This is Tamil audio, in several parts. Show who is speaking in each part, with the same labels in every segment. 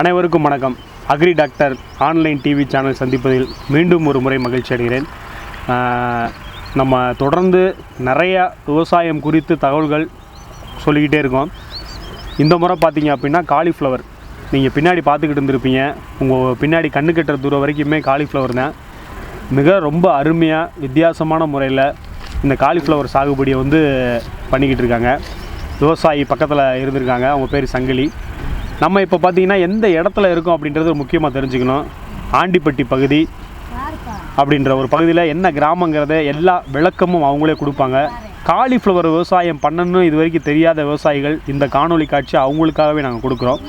Speaker 1: அனைவருக்கும் வணக்கம். Agri doctor online TV channel சந்திப்பதில் மீண்டும் ஒரு முறை மகிழ்ச்சி அடைகிறேன். நம்ம தொடர்ந்து நிறையா விவசாயம் குறித்து தகவல்கள் சொல்லிக்கிட்டே இருக்கோம். இந்த முறை பார்த்தீங்க அப்படின்னா காலிஃப்ளவர். நீங்கள் பின்னாடி பார்த்துக்கிட்டு இருந்திருப்பீங்க. உங்கள் பின்னாடி கண்ணு கட்டுற தூரம் வரைக்குமே காலிஃப்ளவர் தான். மிக ரொம்ப அருமையாக வித்தியாசமான முறையில் இந்த காலிஃப்ளவர் சாகுபடியை வந்து பண்ணிக்கிட்டு இருக்காங்க. விவசாயி பக்கத்தில் இருந்திருக்காங்க. அவங்க பேர் சங்கிலி. நம்ம இப்போ பார்த்தீங்கன்னா எந்த இடத்துல இருக்கோம் அப்படின்றது முக்கியமாக தெரிஞ்சுக்கணும். ஆண்டிப்பட்டி பகுதி அப்படின்ற ஒரு பகுதியில் என்ன கிராமங்கிறத எல்லா விளக்கமும் அவங்களே கொடுப்பாங்க. காலிஃப்ளவர் விவசாயம் பண்ணணும்னு இது வரைக்கும் தெரியாத விவசாயிகள் இந்த காணொளி காட்சி அவங்களுக்காகவே நாங்கள் கொடுக்குறோம்.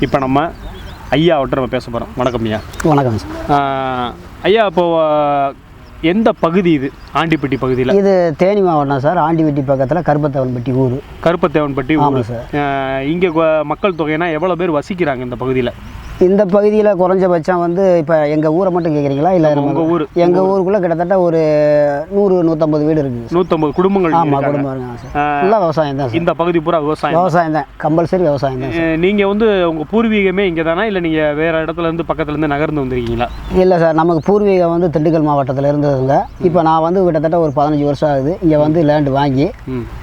Speaker 1: இப்போ நம்ம ஐயா அவர்கிட்ட நம்ம பேச போகிறோம் வணக்கம் ஐயா.
Speaker 2: வணக்கம்
Speaker 1: ஐயா இப்போ ஆஹ், எந்த பகுதி இது? ஆண்டிப்பட்டி பகுதியில்?
Speaker 2: இது தேனி மாவட்டம் சார். ஆண்டிவெட்டி பக்கத்தில் கருப்பத்தவன்பட்டி ஊர்.
Speaker 1: கருப்பத்தேவன்பட்டி ஊர்.
Speaker 2: சார்.
Speaker 1: இங்கே மக்கள் தொகைனா எவ்வளோ பேர் வசிக்கிறாங்க இந்த பகுதியில்?
Speaker 2: இந்த பகுதியில் குறைஞ்சபட்சம் வந்து இப்போ எங்கள் ஊரை மட்டும் கேட்குறீங்களா இல்லை
Speaker 1: உங்க ஊர்.
Speaker 2: எங்கள் ஊருக்குள்ளே கிட்டத்தட்ட ஒரு நூறு நூற்றம்பது வீடு இருக்குது
Speaker 1: நூற்றம்பது குடும்பங்கள்
Speaker 2: ஆமாம். குடும்பம் ஃபுல்லாக விவசாயம் தான்
Speaker 1: இந்த பகுதி பூரா விவசாயம்.
Speaker 2: விவசாயம் தான். கம்பல்சரி விவசாயம் தான்
Speaker 1: அஹ், நீங்க வந்து உங்க பூர்வீகமே இங்கே தானா? இல்லை நீங்க வேற இடத்துல இருந்து பக்கத்துல இருந்து நகர்ந்து வந்திருக்கீங்களா?
Speaker 2: இல்லை சார் நமக்கு பூர்வீகம் வந்து திண்டுக்கல் மாவட்டத்தில் இருந்ததுங்க. இப்போ நான் வந்து கிட்டத்தட்ட ஒரு பதினஞ்சு வருஷம் ஆகுது. இங்கே வந்து லேண்டு வாங்கி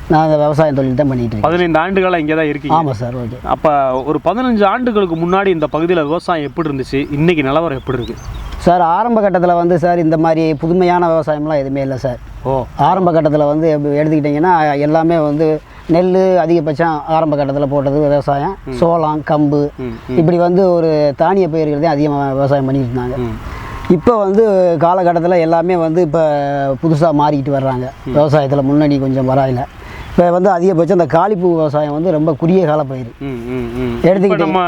Speaker 2: நான் அந்த விவசாயம் தொழில் தான் இருக்கேன்.
Speaker 1: பதினைந்து ஆண்டுகளா இங்கே தான் இருக்கீங்க?
Speaker 2: ஆமாம் சார் ஓகே.
Speaker 1: அப்ப ஒரு பதினஞ்சு ஆண்டுகளுக்கு முன்னாடி இந்த பகுதியில் விவசாயம் எப்படி இருந்துச்சு? இன்னைக்கு நிலவரம் எப்படி இருக்கு?
Speaker 2: சார் ஆரம்ப கட்டத்தில் வந்து சார் இந்த மாதிரி புதுமையான விவசாயம்லாம் எதுவுமே இல்லை சார்.
Speaker 1: ஓ.
Speaker 2: ஆரம்ப கட்டத்தில் வந்து எடுத்துக்கிட்டிங்கன்னா எல்லாமே வந்து நெல் அதிகபட்சம் ஆரம்ப கட்டத்தில் போட்டது விவசாயம். சோளம் கம்பு. இப்படி வந்து ஒரு தானிய பயிர்கள் தான் அதிகமாக விவசாயம் பண்ணிட்டு இருந்தாங்க. இப்போ வந்து காலகட்டத்தில் எல்லாமே வந்து இப்போ புதுசாக மாறிக்கிட்டு வர்றாங்க. விவசாயத்தில் முன்னணி கொஞ்சம் வராயில. இப்போ வந்து அதிகபட்சம் இந்த காளிப்பூ விவசாயம் வந்து ரொம்ப குறுகிய கால பயிர்.
Speaker 1: இப்ப நம்ம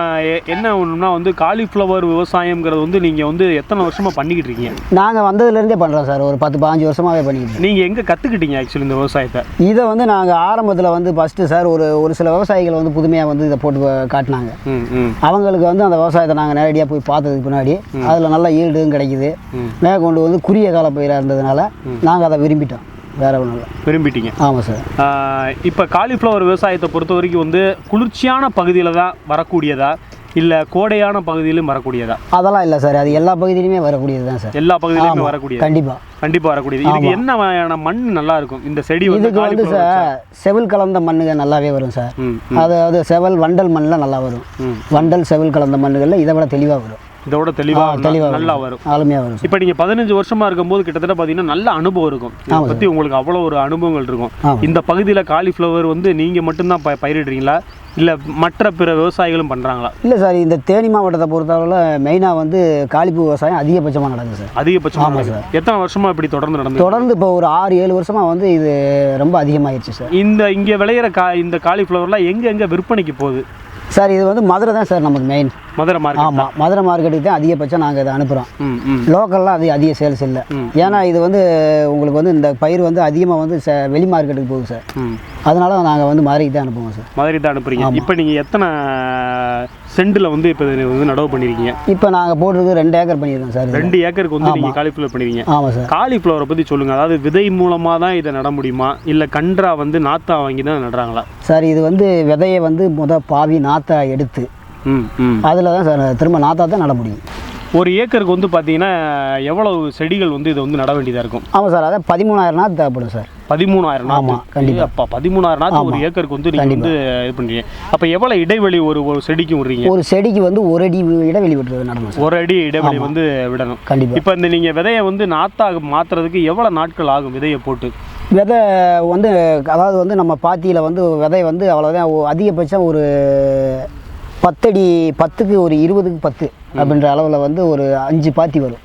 Speaker 1: என்ன ஒண்ணுனா வந்து காலிஃப்ளவர் விவசாயம்ங்கிறது வந்து நீங்க வந்து எத்தனை வருஷமா பண்ணிக்கிட்டு இருக்கீங்க?
Speaker 2: நாங்கள் வந்ததுலேருந்தே பண்ணுறோம் சார். ஒரு பத்து பாஞ்சு வருஷமாகவே பண்ணிக்கிட்டு இருக்கோம்.
Speaker 1: நீங்க எங்க கத்துக்கிட்டீங்க ஆக்சுவலி இந்த விவசாயத்தை?
Speaker 2: இதை வந்து நாங்கள் ஆரம்பத்தில் வந்து ஃபஸ்ட்டு சார் ஒரு ஒரு சில விவசாயிகள் வந்து புதுமையாக வந்து இதை போட்டு காட்டினாங்க. அவங்களுக்கு வந்து அந்த விவசாயத்தை நாங்கள் நேரடியாக போய் பார்த்ததுக்கு பின்னாடி அதில் நல்ல ஈல்டும் கிடைக்குது. மேற்கொண்டு வந்து குறுகிய கால பயிராக இருந்ததுனால நாங்கள் அதை விரும்பிட்டோம். வேற ஒன்றும் இல்லை.
Speaker 1: விரும்பிட்டீங்க.
Speaker 2: ஆமாம் சார்.
Speaker 1: இப்ப காலிஃப்ளவர் விவசாயத்தை பொறுத்த வரைக்கும் வந்து குளிர்ச்சியான பகுதியில தான் வரக்கூடியதா? இல்ல கோடையான பகுதியிலும் வரக்கூடியதா?
Speaker 2: அதெல்லாம் இல்லை சார். அது எல்லா பகுதியிலுமே வரக்கூடியது தான் சார்.
Speaker 1: எல்லா பகுதியிலுமே வரக்கூடியது.
Speaker 2: கண்டிப்பாக
Speaker 1: கண்டிப்பா வரக்கூடியது. இதுக்கு என்ன வகையான மண் நல்லா இருக்கும்? இந்த செடி
Speaker 2: இதுக்கு வந்து சார் செவில் கலந்த மண்ணுங்க நல்லாவே வரும் சார். அதாவது செவல் வண்டல் மண்ணில் நல்லா வரும். வண்டல் செவில் கலந்த மண்ணுகளில் இதை விட தெளிவாக வரும்.
Speaker 1: இதோட தெளிவா
Speaker 2: தெளிவாக
Speaker 1: நல்லா வரும்.
Speaker 2: ஆளுமையாக வரும் சார்.
Speaker 1: இப்போ நீங்க பதினஞ்சு வருஷமா இருக்கும்போது கிட்டத்தட்ட பாத்தீங்கன்னா நல்ல அனுபவம் இருக்கும். இதை பத்தி உங்களுக்கு அவ்வளவு ஒரு அனுபவங்கள் இருக்கும். இந்த பகுதியில காலிஃப்ளவர் வந்து நீங்க மட்டும்தான் ப- பயிரிடுறீங்களா? இல்ல மற்ற பிற விவசாயிகளும் பண்றாங்களா?
Speaker 2: இல்லை சார். இந்த தேனி மாவட்டத்தை பொறுத்தவரையில் மெயினாக வந்து காளிப்பூ விவசாயம் அதிகபட்சமாக நடக்குது சார்.
Speaker 1: அதிகபட்சமா நடக்குது. எத்தனை வருஷமா இப்படி தொடர்ந்து நடந்து
Speaker 2: தொடர்ந்து இப்போ ஒரு ஆறு ஏழு வருஷமாக வந்து இது ரொம்ப அதிகமாகிடுச்சு சார்.
Speaker 1: இந்த இங்க விளையிற கா இந்த காலிஃப்ளவர்லாம் எங்க எங்க விற்பனைக்கு போகுது?
Speaker 2: சார் இது வந்து மதுரை தான் சார் நமக்கு மெயின்
Speaker 1: மதுரை மார்க்கெட்
Speaker 2: ஆமாம் மதுரை மார்க்கெட்டுக்கு தான் அதிகபட்சம் நாங்கள் இதை அனுப்புகிறோம் லோக்கல்லாம் அது அதிக சேல்ஸ் இல்லை. ஏன்னா இது வந்து உங்களுக்கு வந்து இந்த பயிர் வந்து அதிகமாக வந்து ச வெளி மார்க்கெட்டுக்கு போகுது சார். அதனால நாங்கள் வந்து மதுரைக்கு தான் அனுப்புவோம் சார்.
Speaker 1: மதுரை தான் அனுப்புறீங்க. இப்போ நீங்க எத்தனை சென்டில் வந்து இப்போ வந்து நடவு பண்ணிருக்கீங்க?
Speaker 2: இப்போ நாங்கள் போட்டிருக்கு ரெண்டு ஏக்கர் பண்ணியிருக்கோம் சார்.
Speaker 1: ரெண்டு ஏக்கருக்கு வந்து நீங்க காலிஃப்ளவர் பண்ணிருக்கீங்க.
Speaker 2: ஆமாம் சார்.
Speaker 1: காலிஃப்ளவரை பற்றி சொல்லுங்கள் அதாவது விதை மூலமாக தான் இதை நட முடியுமா? இல்லை கன்றா வந்து நாத்தா வாங்கி தான் நடுறாங்களா?
Speaker 2: சார் இது வந்து விதையை வந்து முத பாவி நாற்றை எடுத்து அதில் தான் சார் திரும்ப நாற்றா தான் நட முடியும்.
Speaker 1: ஒரு ஏக்கருக்கு வந்து பார்த்தீங்கன்னா எவ்வளவு செடிகள் வந்து இதை வந்து நட வேண்டியதாக இருக்கும்?
Speaker 2: ஆமாம் சார் அதான் பதிமூணாயிரம் நாற்று தேவைப்படும் சார்.
Speaker 1: பதிமூணாயிரம் நாத்து.
Speaker 2: ஆமா, கண்டிப்பா.
Speaker 1: அப்பா பதிமூணாயிரம் நாற்று ஒரு ஏக்கருக்கு வந்து நீங்கள் வந்து இது பண்ணுறீங்க அப்போ எவ்வளோ இடைவெளி ஒரு ஒரு செடிக்கு விடுறீங்க?
Speaker 2: ஒரு செடிக்கு வந்து ஒரு அடி இடைவெளி விட்டு நடணும்
Speaker 1: ஒரு அடி இடைவெளி வந்து விடணும்.
Speaker 2: கண்டிப்பாக
Speaker 1: இப்போ இந்த நீங்கள் விதையை வந்து நாத்தாக மாற்றுறதுக்கு எவ்வளோ நாட்கள் ஆகும் விதையை போட்டு?
Speaker 2: விதை வந்து அதாவது வந்து நம்ம பாத்தியில் வந்து விதை வந்து அவ்வளோதான் அதிகபட்சம் ஒரு பத்தடி பத்துக்கு ஒரு இருபதுக்கு பத்து அப்படின்ற அளவில் வந்து ஒரு அஞ்சு பாத்தி வரும்.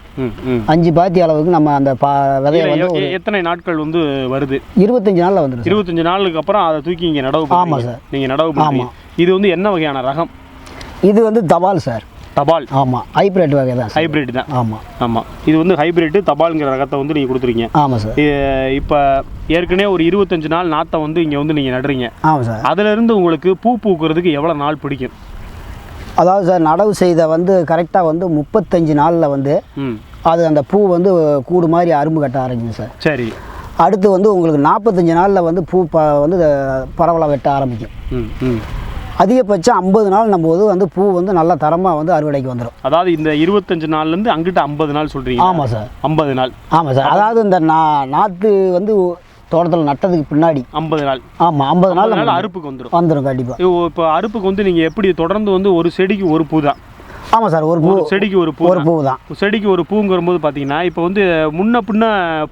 Speaker 2: அஞ்சு பாத்தி அளவுக்கு நம்ம அந்த பா விதையை வந்து
Speaker 1: எத்தனை நாட்கள் வந்து வருது?
Speaker 2: இருபத்தஞ்சு நாளில் வந்துடும்
Speaker 1: இருபத்தஞ்சு நாளுக்கு அப்புறம் அதை தூக்கி இங்கே நடவு
Speaker 2: ஆமா
Speaker 1: பண்ணுறீங்க
Speaker 2: சார்.
Speaker 1: நீங்கள் நடவு பண்ணுறீங்க. இது வந்து என்ன வகையான ரகம்?
Speaker 2: இது வந்து தபால் சார்.
Speaker 1: தபால்.
Speaker 2: ஆமாம் ஹைப்ரிட் வகை தான்
Speaker 1: ஹைபிரிட் தான்.
Speaker 2: ஆமாம்
Speaker 1: ஆமாம் இது வந்து ஹைபிரிட் தபால்ங்கிற ரகத்தை வந்து நீங்கள் கொடுத்துருக்கீங்க.
Speaker 2: ஆமாம் சார்.
Speaker 1: இப்போ ஏற்கனவே ஒரு இருபத்தஞ்சு நாள் நாத்தை வந்து இங்கே வந்து நீங்கள் நடுறீங்க.
Speaker 2: ஆமாம் சார்.
Speaker 1: அதுலேருந்து உங்களுக்கு பூ பூக்கிறதுக்கு எவ்வளோ நாள் பிடிக்கும்?
Speaker 2: அதாவது சார் நடவு செய்த வந்து கரெக்டாக வந்து முப்பத்தஞ்சு நாளில் வந்து அது அந்த பூ வந்து கூடு மாதிரி அரும்பு கட்ட ஆரம்பிக்கும் சார்.
Speaker 1: சரி.
Speaker 2: அடுத்து வந்து உங்களுக்கு நாற்பத்தஞ்சு நாளில் வந்து பூ ப வந்து பரவலாக வெட்ட ஆரம்பிக்கும்.
Speaker 1: ம் ம்.
Speaker 2: அதிகபட்சம் ஐம்பது நாள் நம்ம போது வந்து பூ வந்து நல்ல தரமாக வந்து அறுவடைக்கு வந்துடும்
Speaker 1: அதாவது இந்த இருபத்தஞ்சு நாள்லேருந்து அங்கிட்ட ஐம்பது நாள் சொல்கிறீங்க
Speaker 2: ஆமாம் சார்.
Speaker 1: ஐம்பது நாள்.
Speaker 2: ஆமாம் சார். அதாவது இந்த நா நாற்று வந்து தோட்டத்தில் நட்டதுக்கு பின்னாடி.
Speaker 1: ஐம்பது நாள்.
Speaker 2: ஆமாம் ஐம்பது நாள்
Speaker 1: நாள் அறுப்புக்கு வந்துடும்
Speaker 2: வந்துடும் கண்டிப்பாக
Speaker 1: இப்போ அறுப்புக்கு வந்து நீங்கள் எப்படி தொடர்ந்து வந்து ஒரு செடிக்கு ஒரு பூ தான்?
Speaker 2: ஆமாம் சார் ஒரு பூ
Speaker 1: செடிக்கு ஒரு பூ
Speaker 2: ஒரு. பூ தான்.
Speaker 1: செடிக்கு ஒரு பூங்கிற போது பார்த்தீங்கன்னா இப்போ வந்து முன்ன பின்ன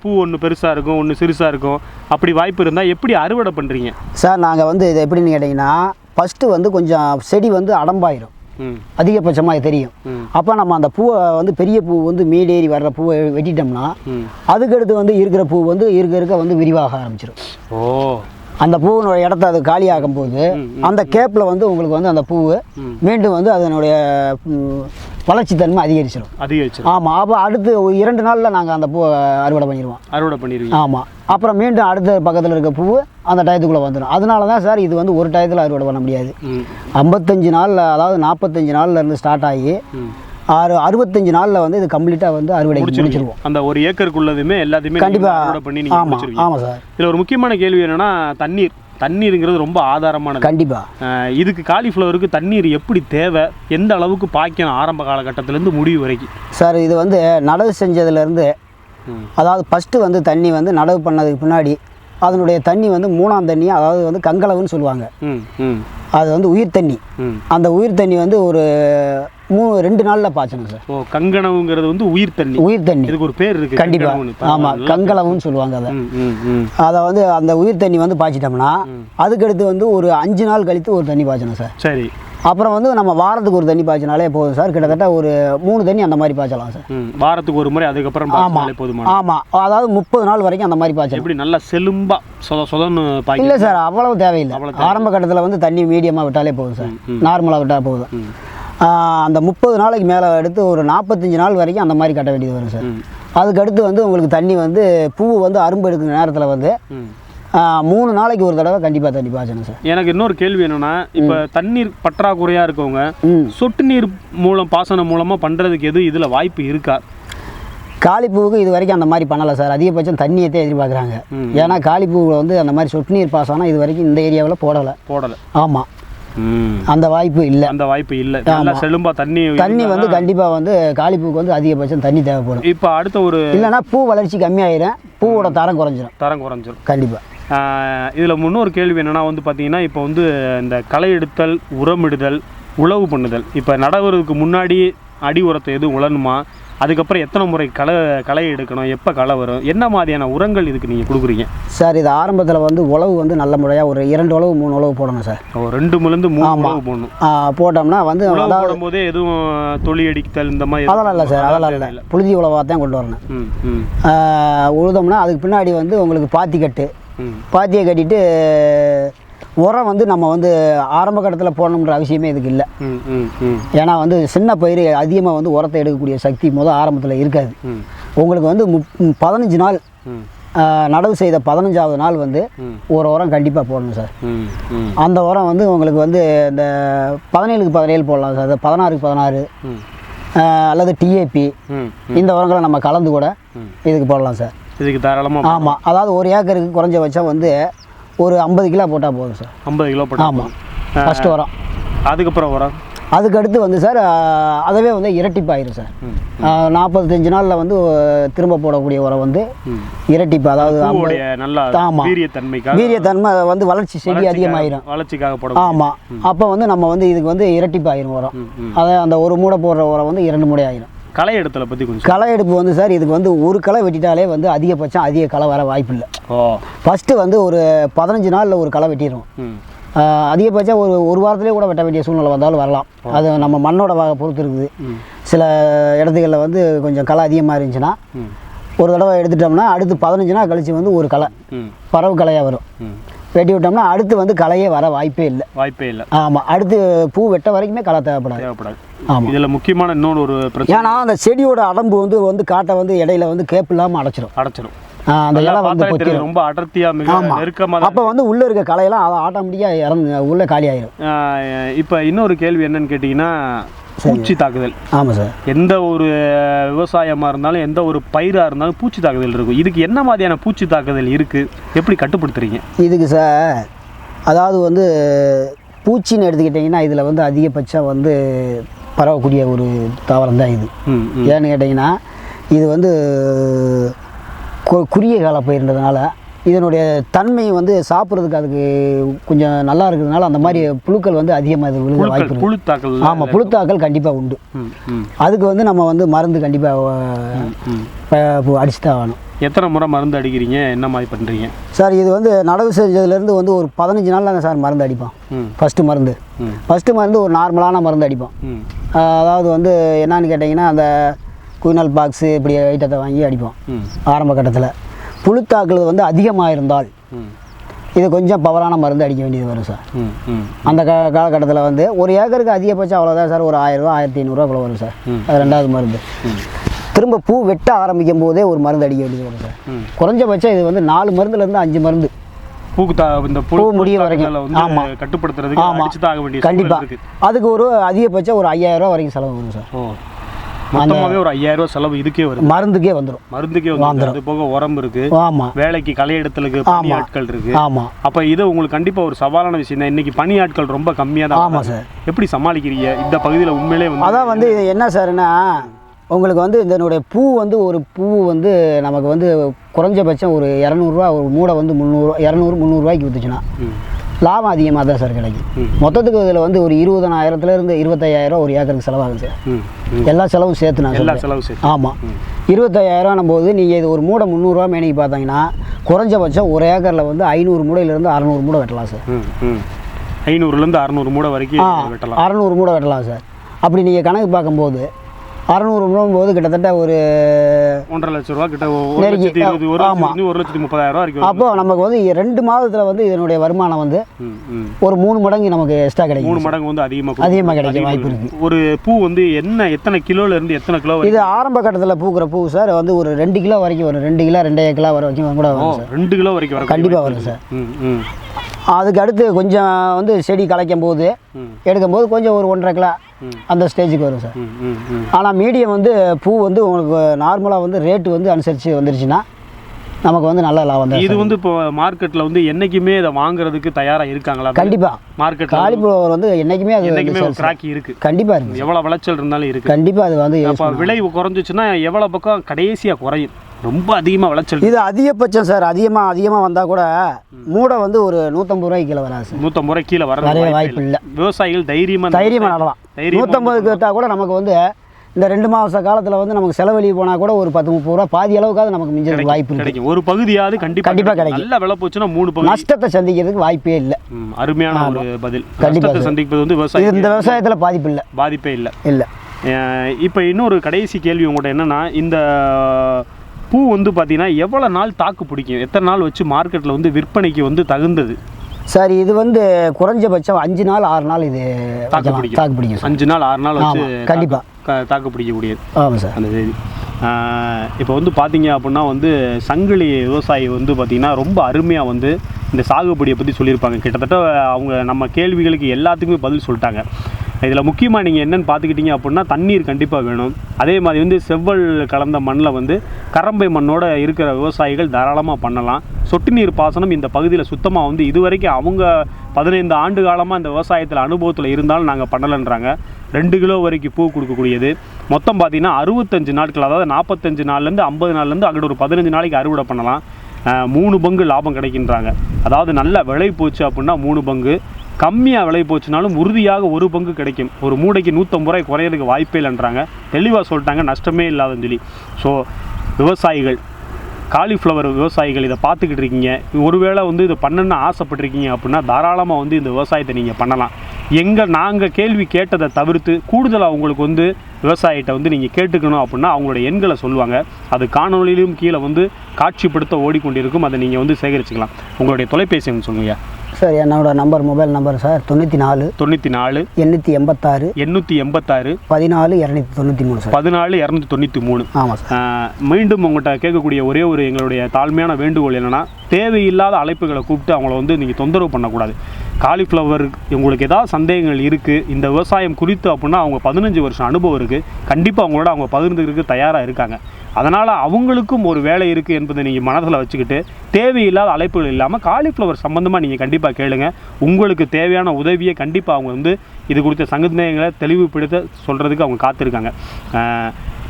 Speaker 1: பூ ஒன்று பெருசாக இருக்கும் ஒன்று சிறுசாக இருக்கும். அப்படி வாய்ப்பு இருந்தால் எப்படி அறுவடை பண்ணுறீங்க
Speaker 2: சார் நாங்கள் வந்து இது எப்படின்னு கேட்டிங்கன்னா ஃபஸ்ட்டு வந்து கொஞ்சம் செடி வந்து அடம்பாயிரும். அதிகபட்சமாக தெரியும். அப்போ நம்ம அந்த பூவை வந்து பெரிய பூ வந்து மேடேறி வர்ற பூவை வெட்டிட்டோம்னா அதுக்கடுத்து வந்து இருக்கிற பூ வந்து இருக்க இருக்க வந்து விரிவாக ஆரம்பிச்சிடும்
Speaker 1: ஓ.
Speaker 2: அந்த பூவினோட இடத்த அது காலியாகும் போது அந்த கேப்பில் வந்து உங்களுக்கு வந்து அந்த பூவு. மீண்டும் வந்து அதனுடைய வளர்ச்சித்தன்மை அதிகரிச்சிடும்
Speaker 1: அதிகரிச்சிடும்
Speaker 2: ஆமாம் அப்போ அடுத்து இரண்டு நாளில் நாங்கள் அந்த பூவை அறுவடை பண்ணிடுவோம்
Speaker 1: அறுவடை பண்ணிடுவீங்க
Speaker 2: ஆமாம் அப்புறம் மீண்டும் அடுத்த பக்கத்தில் இருக்க பூவு அந்த டயத்துக்குள்ளே வந்துடும் அதனால தான் சார் இது வந்து ஒரு டயத்தில் அறுவடை பண்ண முடியாது. ஐம்பத்தஞ்சு நாளில் அதாவது நாற்பத்தஞ்சு நாள்ல இருந்து ஸ்டார்ட் ஆகி ஆறு அறுபத்தஞ்சு நாளில் வந்து இது கம்ப்ளீட்டாக வந்து அறுவடை முடிச்சிருவோம்.
Speaker 1: அந்த ஒரு ஏக்கருக்குள்ளதுமே எல்லாத்தையுமே
Speaker 2: கண்டிப்பாக ஆமாம் ஆமாம் சார்.
Speaker 1: இதில் ஒரு முக்கியமான கேள்வி என்னன்னா தண்ணீர். தண்ணீருங்கிறது ரொம்ப ஆதாரமானது.
Speaker 2: கண்டிப்பாக
Speaker 1: இதுக்கு காலிஃப்ளவருக்கு தண்ணீர் எப்படி தேவை? எந்த அளவுக்கு பாய்க்கணும் ஆரம்ப காலகட்டத்திலேருந்து முடிவு வரைக்கும்?
Speaker 2: சார் இது வந்து நடவு செஞ்சதுலேருந்து அதாவது ஃபஸ்ட்டு வந்து தண்ணி வந்து நடவு பண்ணதுக்கு பின்னாடி அதனுடைய தண்ணி வந்து மூணாம் தண்ணி அதாவது வந்து கங்களவுன்னு சொல்லுவாங்க. அது வந்து உயிர் தண்ணி. அந்த உயிர் தண்ணி வந்து ஒரு மூ ரெண்டு நாளில் பாய்ச்சணும் சார்.
Speaker 1: ஓ கங்கணவுங்கிறது வந்து உயிர் தண்ணி.
Speaker 2: உயிர் தண்ணி.
Speaker 1: இதுக்கு ஒரு பேர் இருக்கு
Speaker 2: கண்டிப்பாக. ஆமாம். கங்களவுன்னு சொல்லுவாங்க அதை. அதை வந்து அந்த உயிர் தண்ணி வந்து பாய்ச்சிட்டோம்னா அதுக்கடுத்து வந்து ஒரு அஞ்சு நாள் கழித்து ஒரு தண்ணி பாய்ச்சணும் சார்.
Speaker 1: சரி.
Speaker 2: அப்புறம் வந்து நம்ம வாரத்துக்கு ஒரு தண்ணி பாய்ச்சினாலே போதும் சார். கிட்டத்தட்ட ஒரு மூணு தண்ணி அந்த மாதிரி பாய்ச்சலாம் சார்.
Speaker 1: வாரத்துக்கு ஒரு முறை அதுக்கப்புறம்
Speaker 2: ஆமாம் ஆமாம் அதாவது முப்பது நாள் வரைக்கும் அந்த மாதிரி பாய்ச்சலாம்
Speaker 1: எப்படி நல்லா செலும்பா சொத சொதன்னு
Speaker 2: இல்லை சார் அவ்வளவு தேவையில்லை. ஆரம்ப கட்டத்தில் வந்து தண்ணி மீடியமாக விட்டாலே போதும் சார். நார்மலாக விட்டால் போதும். அந்த முப்பது நாளைக்கு மேலே எடுத்து ஒரு நாற்பத்தஞ்சு நாள் வரைக்கும் அந்த மாதிரி கட்ட வேண்டியது வரும் சார்.
Speaker 1: ம்.
Speaker 2: அதுக்கு அடுத்து வந்து உங்களுக்கு தண்ணி வந்து பூ வந்து அரும்பு எடுக்கிற நேரத்தில் வந்து மூணு நாளைக்கு ஒரு தடவை கண்டிப்பாக தண்ணி பாய்ச்சணும் சார்.
Speaker 1: எனக்கு இன்னொரு கேள்வி என்னன்னா இப்போ தண்ணீர் பற்றாக்குறையா இருக்கவங்க சொட்டு நீர் மூலம் பாசனம் மூலமா பண்றதுக்கு எது இதுல வாய்ப்பு இருக்கா?
Speaker 2: காளிப்பூவுக்கு இது வரைக்கும் அந்த மாதிரி பண்ணலை சார். அதிகபட்சம் தண்ணியத்தை எதிர்பார்க்குறாங்க. ஏன்னா காளிப்பூவில் வந்து அந்த மாதிரி சொட்டு நீர் பாசனம் இது வரைக்கும் இந்த ஏரியாவில் போடலை.
Speaker 1: போடல.
Speaker 2: ஆமாம் அந்த வாய்ப்பு இல்லை.
Speaker 1: அந்த வாய்ப்பு இல்ல. நல்லா செலும்பா தண்ணி
Speaker 2: தண்ணி வந்து கண்டிப்பாக வந்து காளிப்பூவுக்கு வந்து அதிகபட்சம் தண்ணி தேவைப்படும்.
Speaker 1: இப்போ அடுத்த ஒரு
Speaker 2: இல்லைன்னா பூ வளர்ச்சி கம்மியாயிரும். பூவோட தரம் குறைஞ்சிரும்.
Speaker 1: தரம் குறைஞ்சிரும்.
Speaker 2: கண்டிப்பாக
Speaker 1: இதுல முன்னொரு கேள்வி என்னன்னா வந்து பாத்தீங்கன்னா இப்போ வந்து இந்த களை எடுத்தல் உரமிடுதல் உழவு பண்ணுதல். இப்போ நடவுறதுக்கு முன்னாடி அடி உரத்தை எதுவும் உழணுமா? அதுக்கப்புறம் எத்தனை முறை களை களை எடுக்கணும் எப்போ களை வரும் என்ன மாதிரியான உரங்கள் இதுக்கு நீங்கள் கொடுக்குறீங்க?
Speaker 2: சார் இது ஆரம்பத்தில் வந்து உழவு வந்து நல்ல முறையாக ஒரு இரண்டு உழவு மூணு உழவு போடணும் சார்.
Speaker 1: ரெண்டு முழுந்து மூணு. உழவு போடணும்.
Speaker 2: போட்டோம்னா வந்து
Speaker 1: போடும்போதே எதுவும் தொழி அடித்தல் இந்த மாதிரி
Speaker 2: அதெல்லாம் இல்லை சார் அதெல்லாம் இல்லை. புழுதி உழவாக தான் கொண்டு வரணும். உழுதோம்னா அதுக்கு பின்னாடி வந்து உங்களுக்கு பாத்தி கட்டு. பாத்தியை கட்டிட்டு உரம் வந்து நம்ம வந்து ஆரம்ப கட்டத்தில் போடணுன்ற அவசியமே இதுக்கு இல்லை. ஏன்னா வந்து சின்ன பயிர் அதிகமாக வந்து உரத்தை எடுக்கக்கூடிய சக்தி முதல் ஆரம்பத்தில் இருக்காது. உங்களுக்கு வந்து முப் பதினஞ்சு நாள் நடவு செய்த பதினஞ்சாவது நாள் வந்து ஒரு உரம் கண்டிப்பாக போடணும் சார். அந்த உரம் வந்து உங்களுக்கு வந்து இந்த பதினேழுக்கு பதினேழு போடலாம் சார். பதினாறுக்கு பதினாறு அல்லது டிஏபி இந்த உரங்களை நம்ம கலந்து கூட. இதுக்கு போடலாம் சார்.
Speaker 1: இதுக்கு தாராளமாக
Speaker 2: ஆமாம் அதாவது ஒரு ஏக்கருக்கு குறைஞ்சபட்சம் வந்து ஒரு ஐம்பது கிலோ போட்டால் போதும் சார்.
Speaker 1: ஐம்பது கிலோ போட்டு
Speaker 2: ஆமாம் ஃபஸ்ட்டு உரம்
Speaker 1: அதுக்கப்புறம் உரம்
Speaker 2: அதுக்கு அடுத்து வந்து சார் அதவே வந்து இரட்டிப்பாயிரும் சார். நாற்பத்தஞ்சு நாளில் வந்து திரும்ப போடக்கூடிய உரம் வந்து இரட்டிப்பு. அதாவது ஐம்பது-
Speaker 1: பூவுடைய நல்ல
Speaker 2: ஆமா.
Speaker 1: வீரியத்தன்மைக்காக
Speaker 2: வீரியத்தன்மை வந்து வளர்ச்சி செடி அதிகமாயிரும்.
Speaker 1: வளர்ச்சிக்காக
Speaker 2: ஆமாம் அப்போ வந்து நம்ம வந்து இதுக்கு வந்து இரட்டிப்பாயிரும் உரம். அதை அந்த ஒரு மூடை போடுற உரம் வந்து இரண்டு மூடை ஆயிரும்
Speaker 1: களை இடத்துல பற்றி கொஞ்சம்
Speaker 2: களை எடுப்பு வந்து சார் இதுக்கு வந்து ஒரு களை வெட்டிட்டாலே வந்து அதிகபட்சம் அதிக களை வர வாய்ப்பு இல்லை.
Speaker 1: ஓ.
Speaker 2: ஃபஸ்ட்டு வந்து ஒரு பதினஞ்சு நாளில் ஒரு களை வெட்டிடுவோம் அதிகபட்சம் ஒரு ஒரு வாரத்திலே கூட வெட்ட வேண்டிய சூழ்நிலை வந்தாலும் வரலாம். அது நம்ம மண்ணோட வகை பொறுத்து இருக்குது. சில இடத்துகளில் வந்து கொஞ்சம் களை அதிகமாக இருந்துச்சுன்னா ஒரு தடவை எடுத்துட்டோம்னா அடுத்து பதினஞ்சு நாள் கழிச்சு வந்து ஒரு களை பறவை களையாக வரும். வெட்டி விட்டோம்னா அடுத்து வந்து களையே வர வாய்ப்பே இல்லை.
Speaker 1: வாய்ப்பே இல்லை.
Speaker 2: ஆமாம் அடுத்து பூ வெட்ட வரைக்குமே களை தேவைப்படாது.
Speaker 1: தேவைப்படாது.
Speaker 2: ஆமாம்
Speaker 1: இதில் முக்கியமான இன்னொன்று ஒரு பிரச்சனை.
Speaker 2: ஏன்னா அந்த செடியோட அடம்பு வந்து வந்து காட்டை வந்து இடையில வந்து கேப் இல்லாமல் அடைச்சிடும்
Speaker 1: அடைச்சிடும்
Speaker 2: அந்த இலை வந்து
Speaker 1: ரொம்ப அடர்த்தியாக மிக. நெருக்கமாக
Speaker 2: அப்போ வந்து உள்ளே இருக்க களையெல்லாம் அதை ஆட்டோமேட்டிக்காக இறந்து உள்ளே காலி ஆயிரும்
Speaker 1: இப்போ இன்னொரு கேள்வி என்னன்னு கேட்டிங்கன்னா பூச்சி தாக்குதல்.
Speaker 2: ஆமாம் சார்.
Speaker 1: எந்த ஒரு விவசாயமாக இருந்தாலும் எந்த ஒரு பயிராக இருந்தாலும் பூச்சி தாக்குதல் இருக்கும். இதுக்கு என்ன மாதிரியான பூச்சி தாக்குதல் இருக்குது எப்படி கட்டுப்படுத்துறீங்க?
Speaker 2: இதுக்கு சார் அதாவது வந்து பூச்சின்னு எடுத்துக்கிட்டிங்கன்னா இதில் வந்து அதிகபட்சம் வந்து பரவக்கூடிய ஒரு தாவரம் தான் இது. ஏன்னு கேட்டிங்கன்னா இது வந்து கு- குறுகிய கால பயிர்ன்றதுனால இதனுடைய தன்மை வந்து சாப்பிட்றதுக்கு அதுக்கு கொஞ்சம் நல்லா இருக்கிறதுனால அந்த மாதிரி புழுக்கள் வந்து அதிகமாக இது விழுக வாய்ப்பு
Speaker 1: புழுத்தாக்கல்
Speaker 2: ஆமாம் புழுத்தாக்கள் கண்டிப்பாக உண்டு அதுக்கு வந்து நம்ம வந்து மருந்து கண்டிப்பாக அடிச்சு தான் ஆகணும்.
Speaker 1: எத்தனை முறை மருந்து அடிக்கிறீங்க? என்ன மாதிரி பண்ணுறீங்க
Speaker 2: சார் இது வந்து நடவு செஞ்சதுலேருந்து வந்து ஒரு பதினஞ்சு நாள் தாங்க சார் மருந்து அடிப்போம். ஃபஸ்ட்டு மருந்து. ஃபஸ்ட்டு மருந்து ஒரு நார்மலான மருந்து அடிப்போம். அதாவது வந்து என்னன்னு கேட்டிங்கன்னா அந்த குயினல் பாக்ஸு இப்படி ஐட்டத்தை வாங்கி அடிப்போம். ஆரம்ப கட்டத்தில். புழுத்தாக்குறது வந்து அதிகமாக இருந்தால் இது கொஞ்சம் பவரான மருந்து அடிக்க வேண்டியது வரும் சார். அந்த கா காலகட்டத்தில் வந்து ஒரு ஏக்கருக்கு அதிகபட்சம் அவ்வளோதான் சார். ஒரு ஆயிரரூவா ஆயிரத்தி ஐநூறுரூவா வரும் சார். அது ரெண்டாவது மருந்து. திரும்ப பூ வெட்ட ஆரம்பிக்கும் போதே ஒரு மருந்து அடிக்க வேண்டியது வரும் சார். குறைஞ்சபட்சம் இது வந்து நாலு மருந்துலேருந்து அஞ்சு மருந்து.
Speaker 1: பூக்கு தா இந்த புழு
Speaker 2: பூ முடிய வரைக்கும்.
Speaker 1: புழுத்தாக்குதலை
Speaker 2: ஆமா.
Speaker 1: வந்து கட்டுப்படுத்துறதுக்கு
Speaker 2: ஆமா.
Speaker 1: அடிச்சு தான் ஆக வேண்டிய சூழல்
Speaker 2: கண்டிப்பாக அதுக்கு ஒரு அதிகபட்சம் ஒரு ஐயாயிரம் ரூபா வரைக்கும் செலவு வரும் சார்.
Speaker 1: ஓ மொத்தமாவே ஒரு ஐயாயிரம் ரூபாய் செலவு இதுக்கே வருது.
Speaker 2: மருந்துக்கே வந்துடும்
Speaker 1: மருந்துக்கே வந்து அது போக உரம் இருக்கு.
Speaker 2: ஆமாம்
Speaker 1: வேலைக்கு களை இடத்துலக்கு பணி
Speaker 2: ஆமா.
Speaker 1: ஆட்கள் இருக்கு.
Speaker 2: ஆமாம்
Speaker 1: அப்ப இது உங்களுக்கு கண்டிப்பா ஒரு சவாலான விஷயம். தான் இன்னைக்கு பணி ஆட்கள் ரொம்ப கம்மியா தான் வராங்க.
Speaker 2: சார்.
Speaker 1: எப்படி சமாளிக்கிறீங்க? இந்த பகுதியில உண்மையிலே வந்து
Speaker 2: அதான் வந்து இது என்ன சார்னா உங்களுக்கு வந்து இதனுடைய பூ வந்து ஒரு பூ வந்து நமக்கு வந்து குறைஞ்சபட்சம் ஒரு இரநூறுவா ஒரு மூடை வந்து முந்நூறு இரநூறு முந்நூறுரூவாய்க்கு விற்றுச்சுன்னா லாபம் அதிகமாக தான் சார் கிடைக்கும். மொத்தத்துக்கு இதில் வந்து ஒரு இருபதனாயிரத்துலேருந்து இருபத்தையாயிரம் ஒரு ஏக்கருக்கு செலவாகும் சார். எல்லா செலவும் சேர்த்து நான்
Speaker 1: எல்லா
Speaker 2: சொல்றேன்.
Speaker 1: செலவு சரி
Speaker 2: ஆமாம் இருபத்தையாயிரம் போது நீங்கள் இது ஒரு மூடை முந்நூறுரூவா மேனிக்கு பார்த்தீங்கன்னா குறைஞ்சபட்சம் ஒரு ஏக்கரில் வந்து ஐநூறு மூடையிலேருந்து அறநூறு மூடை வெட்டலாம் சார்.
Speaker 1: ஐநூறுலேருந்து அறநூறு மூடை வரைக்கும் வெட்டலாம்.
Speaker 2: அறநூறு மூடை வெட்டலாம் சார். அப்படி நீங்கள் கணக்கு பார்க்கும்போது அறநூறு மூடும் போது கிட்டத்தட்ட ஒரு
Speaker 1: ஒன்றரை லட்ச ரூபா கிட்ட ஒரு லட்சத்தி ஒரு முப்பதாயிரம் ரூபா வரும்.
Speaker 2: அப்போ நமக்கு வந்து ரெண்டு மாதத்தில் வந்து இதனுடைய வருமானம் வந்து. ஒரு மூணு மடங்கு நமக்கு எக்ஸ்ட்ரா கிடைக்கும்
Speaker 1: மூணு மடங்கு வந்து அதிகமாக
Speaker 2: அதிகமாக கிடைக்க வாய்ப்பு இருக்கு
Speaker 1: ஒரு பூ வந்து என்ன எத்தனை கிலோல இருந்து எத்தனை கிலோ
Speaker 2: இது ஆரம்ப கட்டத்தில் பூக்கிற பூ சார் வந்து ஒரு ரெண்டு கிலோ வரைக்கும் வரும். ரெண்டு கிலோ ரெண்டே கிலோ வர வரைக்கும் கூட வரும் சார்.
Speaker 1: ரெண்டு கிலோ வரைக்கும் வர
Speaker 2: கண்டிப்பாக வரும் சார்.
Speaker 1: ம் ம்.
Speaker 2: அதுக்கு அடுத்து கொஞ்சம் வந்து செடி கலைக்கும் போது எடுக்கும்போது கொஞ்சம் ஒரு ஒன்றரை கிலோ. அந்த ஸ்டேஜுக்கு வரும் சார். ஆனால் மீடியம் வந்து பூ வந்து உங்களுக்கு நார்மலாக வந்து ரேட்டு வந்து அனுசரித்து வந்துருச்சுன்னா நமக்கு வந்து நல்ல லாபம் தான்
Speaker 1: இது வந்து இப்போ மார்க்கெட்ல வந்து என்னைக்குமே இதை வாங்குறதுக்கு தயாரா இருக்காங்களா?
Speaker 2: கண்டிப்பாக
Speaker 1: மார்க்கெட்ல
Speaker 2: காலிஃப்ளவர் வந்து என்றைக்குமே அது
Speaker 1: என்னைக்குமே ஒரு கிராக்கி இருக்கு.
Speaker 2: கண்டிப்பாக இருக்குது
Speaker 1: எவ்வளவு விளைச்சல் இருந்தாலும் இருக்கு.
Speaker 2: கண்டிப்பாக அது வந்து
Speaker 1: அப்ப விலை குறைஞ்சிச்சுன்னா எவ்வளவு பக்கம் கடைசியா குறையும். ரொம்ப அதிகமா விளைச்சல்.
Speaker 2: இது அதிகபட்சம் சார். அதிகமாக அதிகமாக வந்தால் கூட மூடை வந்து ஒரு நூற்றம்பது ரூபாய்க்கு கீழே வராது சார்.
Speaker 1: நூத்தம்பது ரூபாய் கீழே வர
Speaker 2: வாய்ப்பு இல்லை.
Speaker 1: விவசாயிகள் தைரியமா இந்த
Speaker 2: தைரியமாக நடலாம். நூற்றம்பதுக்கு விற்றா கூட நமக்கு வந்து இந்த ரெண்டு மாத காலத்தில் வந்து நமக்கு செலவழி போனால் கூட ஒரு பத்து முப்பது ரூபா பாதி அளவுக்காவது நமக்கு மிஞ்சதுக்கு வாய்ப்பு
Speaker 1: கிடைக்கும். ஒரு பகுதியாவது கண்டிப்பா
Speaker 2: கண்டிப்பா
Speaker 1: கிடைக்கும். நல்ல விலை போச்சுன்னா மூணு பகுதி.
Speaker 2: நஷ்டத்தை சந்திக்கிறதுக்கு வாய்ப்பே இல்லை.
Speaker 1: அருமையான ஒரு பதில்.
Speaker 2: கண்டிப்பா
Speaker 1: கஷ்டத்தை சந்திப்பது வந்து
Speaker 2: இது
Speaker 1: விவசாயி
Speaker 2: இந்த விவசாயத்தில் பாதிப்பு இல்லை.
Speaker 1: பாதிப்பே இல்லை.
Speaker 2: இல்லை.
Speaker 1: இப்போ இன்னொரு கடைசி கேள்வி உங்கள்கிட்ட என்னன்னா இந்த பூ வந்து பார்த்தீங்கன்னா எவ்வளோ நாள் தாக்கு பிடிக்கும்? எத்தனை நாள் வச்சு மார்க்கெட்டில் வந்து விற்பனைக்கு வந்து தகுந்தது?
Speaker 2: சார் இது வந்து குறைஞ்சபட்சம் அஞ்சு நாள் ஆறு நாள் இது
Speaker 1: தாக்கு. பிடிக்கும்.
Speaker 2: தாக்கு பிடிக்கும்
Speaker 1: அஞ்சு நாள் ஆறு நாள் வச்சு
Speaker 2: ஆமா, கண்டிப்பா.
Speaker 1: தாக்கு- தாக்கு பிடிக்கக்கூடியது.
Speaker 2: ஆமாம் சார்.
Speaker 1: அந்த செய்தி. இப்போ வந்து பார்த்தீங்க அப்படின்னா வந்து சங்கிலி விவசாயி வந்து பார்த்திங்கன்னா ரொம்ப அருமையாக வந்து இந்த சாகுபடியை பற்றி சொல்லியிருப்பாங்க. கிட்டத்தட்ட அவங்க நம்ம கேள்விகளுக்கு எல்லாத்துக்குமே பதில் சொல்லிட்டாங்க. இதில் முக்கியமாக நீங்கள் என்னென்னு பார்த்துக்கிட்டீங்க அப்படின்னா தண்ணீர் கண்டிப்பாக வேணும். அதே மாதிரி வந்து செவ்வல் கலந்த மண்ணில் வந்து கரம்பை மண்ணோட இருக்கிற விவசாயிகள் தாராளமாக பண்ணலாம். சொட்டு நீர் பாசனம் இந்த பகுதியில் சுத்தமாக வந்து இதுவரைக்கும் அவங்க பதினைந்து ஆண்டு காலமாக இந்த விவசாயத்தில் அனுபவத்தில் இருந்தாலும் நாங்கள் பண்ணலைன்றாங்க. ரெண்டு கிலோ வரைக்கும் பூ கொடுக்கக்கூடியது. மொத்தம் பார்த்திங்கன்னா அறுபத்தஞ்சு நாட்கள் அதாவது நாற்பத்தஞ்சு நாள்லேருந்து ஐம்பது நாள்லேருந்து அங்கிட்ட ஒரு பதினஞ்சு நாளைக்கு அறுவடை பண்ணலாம். மூணு பங்கு லாபம் கிடைக்கின்றாங்க. அதாவது நல்ல விலை போச்சு அப்படின்னா மூணு பங்கு. கம்மியாக விலை போச்சுனாலும் உறுதியாக ஒரு பங்கு கிடைக்கும். ஒரு மூடைக்கு நூற்றம்பது ரூபாய் குறையிறதுக்கு வாய்ப்பே இல்லைன்றாங்க. தெளிவாக சொல்லிட்டாங்க நஷ்டமே இல்லாதன்னு சொல்லி. ஸோ விவசாயிகள் காலிஃப்ளவர் விவசாயிகள் இதை பார்த்துக்கிட்டு இருக்கீங்க. ஒருவேளை வந்து இதை பண்ணணும்னு ஆசைப்பட்டிருக்கீங்க அப்படின்னா தாராளமாக வந்து இந்த விவசாயத்தை நீங்கள் பண்ணலாம். எங்கள் நாங்கள் கேள்வி கேட்டதை தவிர்த்து கூடுதலாக உங்களுக்கு வந்து விவசாயிகிட்ட வந்து நீங்கள் கேட்டுக்கணும் அப்படின்னா அவங்களோட எண்களை சொல்லுவாங்க. அது காணொளியிலும் கீழே வந்து காட்சிப்படுத்த ஓடிக்கொண்டிருக்கும். அதை நீங்கள் வந்து சேகரிச்சுக்கலாம். உங்களுடைய தொலைபேசி சொல்லுங்கள்
Speaker 2: சார் என்னோட நம்பர் மொபைல் நம்பர் சார் தொண்ணூற்றி நாலு
Speaker 1: தொண்ணூற்றி நாலு
Speaker 2: எண்ணூற்றி எண்பத்தாறு
Speaker 1: எண்ணூற்றி எண்பத்தாறு
Speaker 2: பதினாலு இரநூத்தி தொண்ணூற்றி மூணு சார்.
Speaker 1: பதினாலு இரநூத்தி தொண்ணூற்றி மூணு
Speaker 2: ஆமாம் சார்
Speaker 1: மீண்டும் உங்கள்கிட்ட கேட்கக்கூடிய ஒரே ஒரு எங்களுடைய தாழ்மையான வேண்டுகோள் என்னென்னா தேவையில்லாத அழைப்புகளை கூப்பிட்டு அவங்கள வந்து நீங்கள் தொந்தரவு பண்ணக்கூடாது. காலிஃப்ளவர் உங்களுக்கு ஏதாவது சந்தேகங்கள் இருக்குது இந்த விவசாயம் குறித்து அப்படின்னா அவங்க பதினஞ்சு வருஷம் அனுபவம் இருக்குது இருக்குது கண்டிப்பாக அவங்களோட அவங்க பகிர்ந்துக்கிறதுக்கு தயாராக இருக்காங்க. அதனால் அவங்களுக்கும் ஒரு வேலை இருக்குது என்பதை நீங்கள் மனதில் வச்சுக்கிட்டு தேவையில்லாத அழைப்புகள் இல்லாமல் காலிஃப்ளவர் சம்மந்தமாக நீங்கள் கண்டிப்பாக கேளுங்க. உங்களுக்கு தேவையான உதவியை கண்டிப்பாக அவங்க வந்து இது குறித்த சங்கந்தங்களை தெளிவுபடுத்த சொல்கிறதுக்கு அவங்க காத்திருக்காங்க.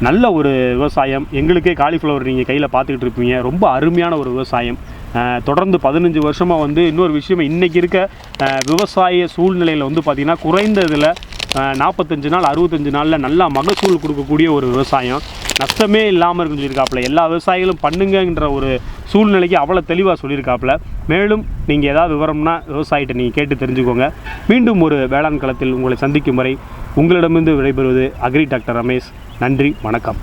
Speaker 1: நல்ல ஒரு விவசாயம். எங்களுக்கே காலிஃப்ளவர் நீங்கள் கையில் பார்த்துக்கிட்டு இருப்பீங்க. ரொம்ப அருமையான ஒரு விவசாயம். தொடர்ந்து பதினஞ்சு வருஷமாக வந்து இன்னொரு விஷயம் இன்றைக்கி இருக்க விவசாய சூழ்நிலையில் வந்து பார்த்திங்கன்னா குறைந்த இதில் நாற்பத்தஞ்சு நாள் அறுபத்தஞ்சு நாளில் நல்லா மகசூல் கொடுக்கக்கூடிய ஒரு விவசாயம். நஷ்டமே இல்லாமல் இருக்குன்னு சொல்லியிருக்காப்புல. எல்லா விவசாயிகளும் பண்ணுங்கன்ற ஒரு சூழ்நிலைக்கு அவ்வளோ தெளிவாக சொல்லியிருக்காப்புல. மேலும் நீங்கள் ஏதாவது விவரம்னா விவசாயிட்ட நீங்கள் கேட்டு தெரிஞ்சுக்கோங்க. மீண்டும் ஒரு வேளாண் களத்தில் உங்களை சந்திக்கும் வரை உங்களிடமிருந்து விடைபெறுவது அக்ரி டாக்டர் ரமேஷ். நன்றி வணக்கம்.